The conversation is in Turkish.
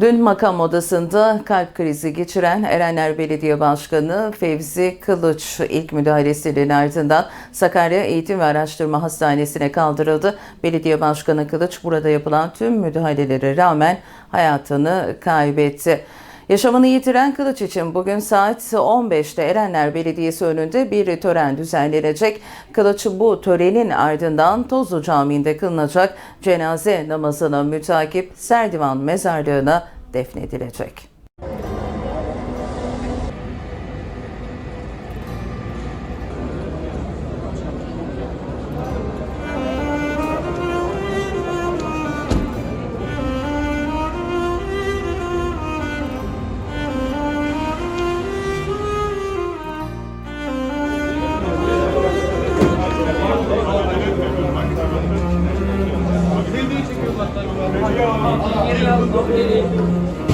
Dün makam odasında kalp krizi geçiren Erenler Belediye Başkanı Fevzi Kılıç ilk müdahalesinin ardından Sakarya Eğitim ve Araştırma Hastanesi'ne kaldırıldı. Belediye Başkanı Kılıç burada yapılan tüm müdahalelere rağmen hayatını kaybetti. Yaşamını yitiren Kılıç için bugün saat 15'te Erenler Belediyesi önünde bir tören düzenlenecek. Kılıç bu törenin ardından Tozlu Camii'nde kılınacak cenaze namazına mütakip Serdivan Mezarlığı'na defnedilecek. Geliyor, geliyor.